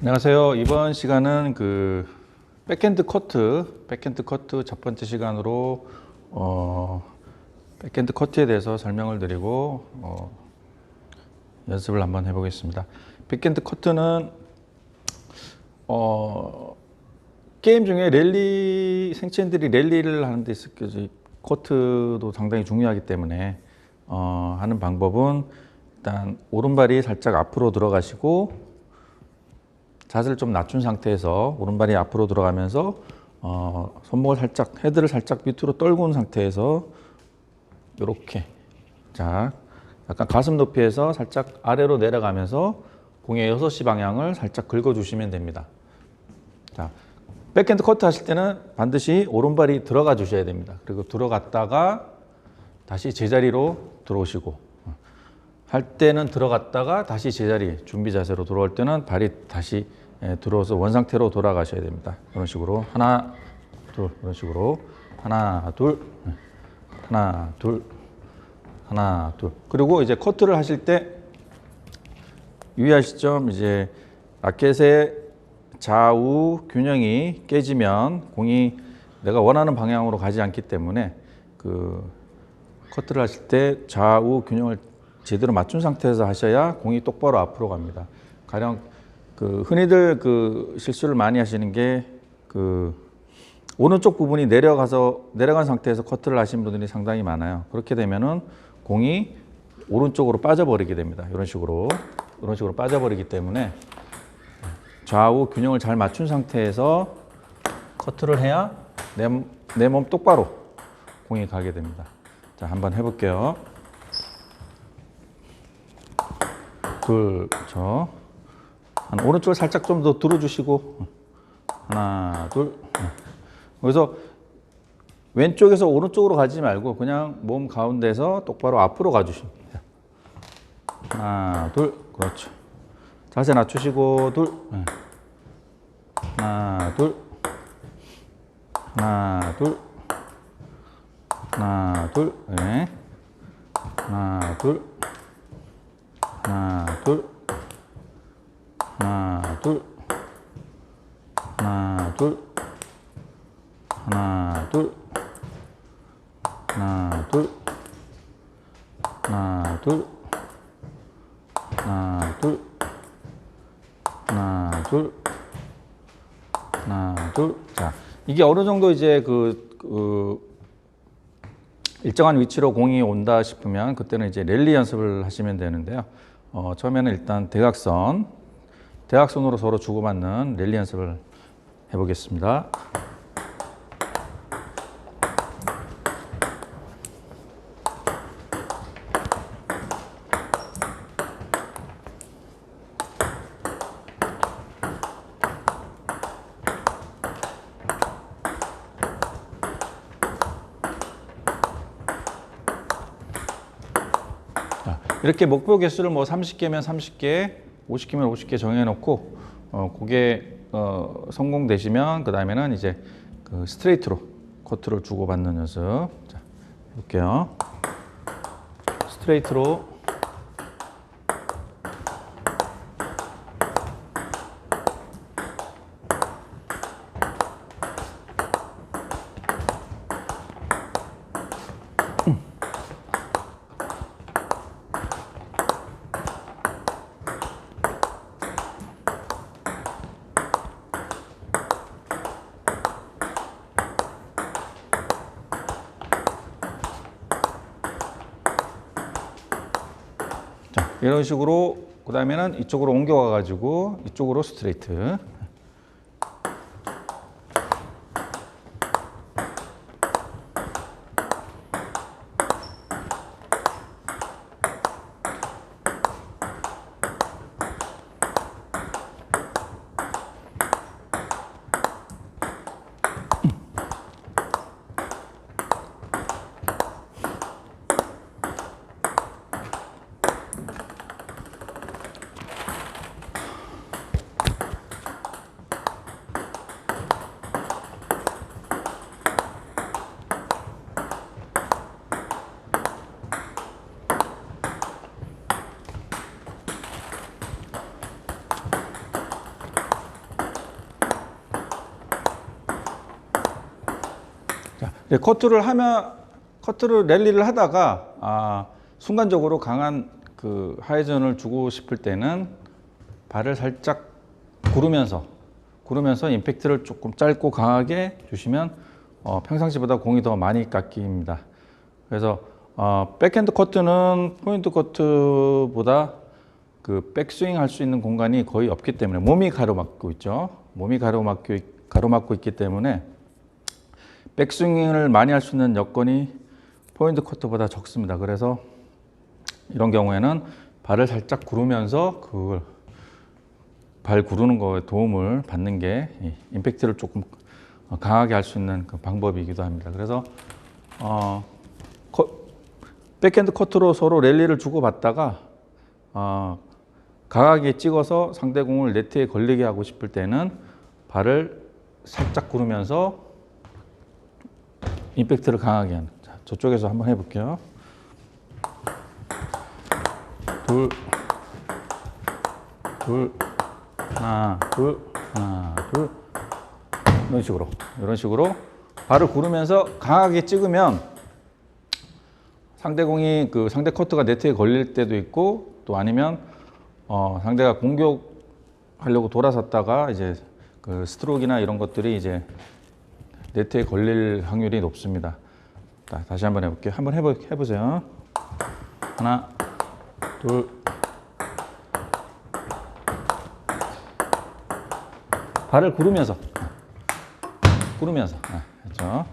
안녕하세요. 이번 시간은 그 백핸드 커트, 백핸드 커트 첫 번째 시간으로 어, 백핸드 커트에 대해서 설명을 드리고 어, 연습을 한번 해보겠습니다. 백핸드 커트는 어, 게임 중에 랠리 생체인들이 랠리를 하는 데 있을 그 코트도 상당히 중요하기 때문에 어, 하는 방법은 일단 오른발이 살짝 앞으로 들어가시고 자세를 좀 낮춘 상태에서 오른발이 앞으로 들어가면서 어, 손목을 살짝 헤드를 살짝 밑으로 떨군 상태에서 이렇게 자 약간 가슴 높이에서 살짝 아래로 내려가면서 공의 6시 방향을 살짝 긁어주시면 됩니다. 자 백핸드 커트 하실 때는 반드시 오른발이 들어가 주셔야 됩니다. 그리고 들어갔다가 다시 제자리로 들어오시고 할 때는 들어갔다가 다시 제자리 준비 자세로 들어올 때는 발이 다시 예, 들어와서 원 상태로 돌아가셔야 됩니다. 이런 식으로 하나 둘 이런 식으로 하나 둘 예, 하나 둘 하나 둘 그리고 이제 커트를 하실 때 유의하실 점 이제 라켓의 좌우 균형이 깨지면 공이 내가 원하는 방향으로 가지 않기 때문에 그 커트를 하실 때 좌우 균형을 제대로 맞춘 상태에서 하셔야 공이 똑바로 앞으로 갑니다. 가령 그 흔히들 그 실수를 많이 하시는 게 그 오른쪽 부분이 내려가서 내려간 상태에서 커트를 하신 분들이 상당히 많아요. 그렇게 되면은 공이 오른쪽으로 빠져버리게 됩니다. 이런 식으로 이런 식으로 빠져버리기 때문에 좌우 균형을 잘 맞춘 상태에서 커트를 해야 내 몸 똑바로 공이 가게 됩니다. 자, 한번 해볼게요. 둘, 그렇죠. 한 오른쪽을 살짝 좀 더 들어주시고 하나, 둘. 그래서 왼쪽에서 오른쪽으로 가지 말고 그냥 몸 가운데서 똑바로 앞으로 가주십니다. 하나, 둘, 그렇죠. 자세 낮추시고 둘, 네. 하나, 둘, 하나, 둘, 하나, 둘, 네. 하나, 둘, 하나, 둘, 하나, 둘, 하나, 둘, 하나, 둘, 하나, 둘, 하나, 둘, 하나, 둘, 하나, 둘, 하나, 둘. 자, 이게 어느 정도 이제 그, 그 일정한 위치로 공이 온다 싶으면 그때는 이제 랠리 연습을 하시면 되는데요. 어, 처음에는 일단 대각선, 대각선으로 서로 주고받는 랠리 연습을 해보겠습니다. 자, 이렇게 목표 개수를 뭐 30개면 30개, 50개면 50개 정해놓고 어, 그게 어, 성공되시면 그 다음에는 이제 그 스트레이트로 코트를 주고받는 연습. 자, 볼게요. 스트레이트로 이런 식으로 그 다음에는 이쪽으로 옮겨가 가지고 이쪽으로 스트레이트. 커트를 하면 커트를 랠리를 하다가 아, 순간적으로 강한 그 하회전을 주고 싶을 때는 발을 살짝 구르면서 구르면서 임팩트를 조금 짧고 강하게 주시면 어, 평상시보다 공이 더 많이 깎입니다. 그래서 어, 백핸드 커트는 포인트 커트보다 그 백스윙 할 수 있는 공간이 거의 없기 때문에 몸이 가로막고 있죠. 몸이 가로막고 있- 가로막고 있기 때문에 백스윙을 많이 할 수 있는 여건이 포인트 커트보다 적습니다. 그래서 이런 경우에는 발을 살짝 구르면서 그걸 발 구르는 거에 도움을 받는 게이 임팩트를 조금 강하게 할 수 있는 그 방법이기도 합니다. 그래서 어, 커- 백핸드 커트로 서로 랠리를 주고 받다가 어, 강하게 찍어서 상대 공을 네트에 걸리게 하고 싶을 때는 발을 살짝 구르면서 임팩트를 강하게 하는. 자, 저쪽에서 한번 해볼게요. 둘, 둘, 하나, 둘, 하나, 둘. 이런 식으로, 이런 식으로 발을 구르면서 강하게 찍으면 상대공이 그 상대 커트가 네트에 걸릴 때도 있고 또 아니면 어, 상대가 공격하려고 돌아섰다가 이제 그 스트로크나 이런 것들이 이제 네트에 걸릴 확률이 높습니다. 자, 다시 한번 해볼게요. 한번 해보, 해보세요. 하나, 둘. 발을 구르면서. 구르면서. 아, 그렇죠.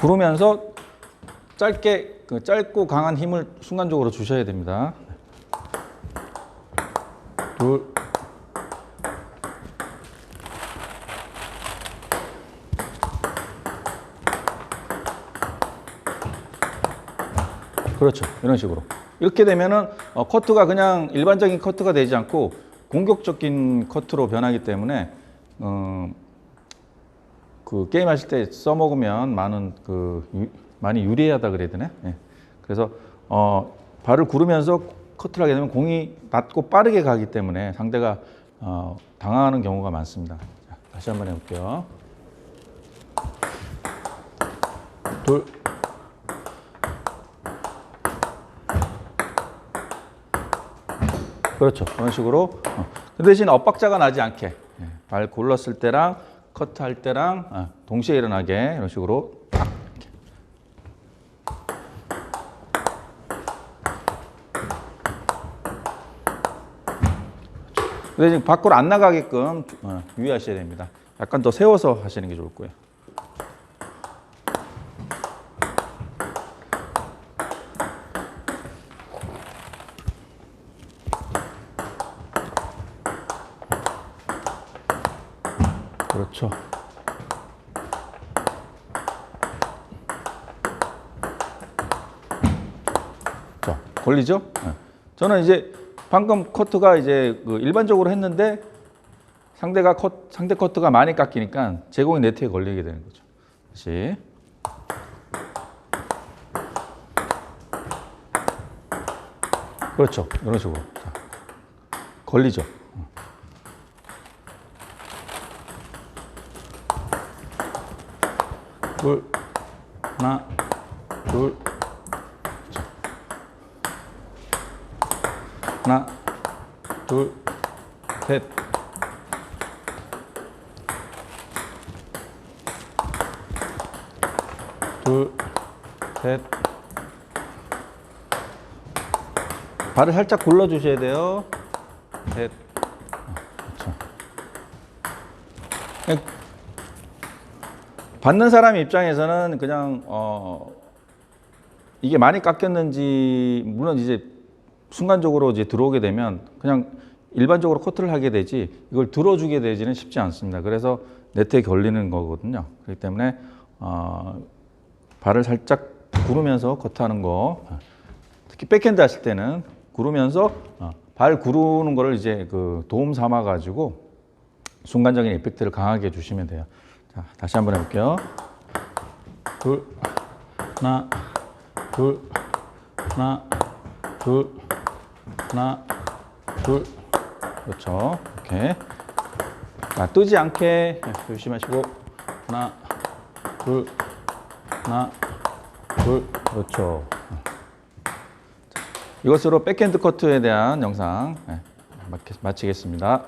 구르면서 짧게 그 짧고 강한 힘을 순간적으로 주셔야 됩니다. 둘. 그렇죠. 이런 식으로. 이렇게 되면은 어, 커트가 그냥 일반적인 커트가 되지 않고 공격적인 커트로 변하기 때문에 어, 그 게임 하실 때 써먹으면 많은 그 유- 많이 유리하다 그래야 되나? 예. 그래서 어, 발을 구르면서 커트를 하게 되면 공이 낮고 빠르게 가기 때문에 상대가 어, 당황하는 경우가 많습니다. 자, 다시 한번 해볼게요. 둘. 그렇죠. 그런 식으로. 어. 그 대신 엇박자가 나지 않게 예. 발 굴렀을 때랑 커트할 때랑 어, 동시에 일어나게 이런 식으로 딱 이렇게. 근데 지금 밖으로 안 나가게끔 어, 유의하셔야 됩니다. 약간 더 세워서 하시는 게 좋을 거예요. 그렇죠. 자, 걸리죠? 네. 저는 이제 방금 커트가 이제 그 일반적으로 했는데 상대가 컷, 상대 커트가 많이 깎이니까 제공이 네트에 걸리게 되는 거죠. 다시. 그렇죠. 이런 식으로. 자, 걸리죠. 둘, 하나, 둘, 하나, 둘, 셋. 둘, 셋. 발을 살짝 굴러 주셔야 돼요. 셋. 아, 그렇죠. 받는 사람 입장에서는 그냥 어 이게 많이 깎였는지 물론 이제 순간적으로 이제 들어오게 되면 그냥 일반적으로 커트를 하게 되지 이걸 들어주게 되지는 쉽지 않습니다. 그래서 네트에 걸리는 거거든요. 그렇기 때문에 어 발을 살짝 구르면서 커트하는 거 특히 백핸드 하실 때는 구르면서 어, 발 구르는 거를 이제 그 도움 삼아 가지고 순간적인 이펙트를 강하게 주시면 돼요. 자, 다시 한번 해볼게요. 둘, 하나, 둘, 하나, 둘, 하나, 둘, 그렇죠. 이렇게. 자, 뜨지 않게 네, 조심하시고 하나, 둘, 하나, 둘, 그렇죠. 자, 이것으로 백핸드 커트에 대한 영상 네, 마치- 마치겠습니다.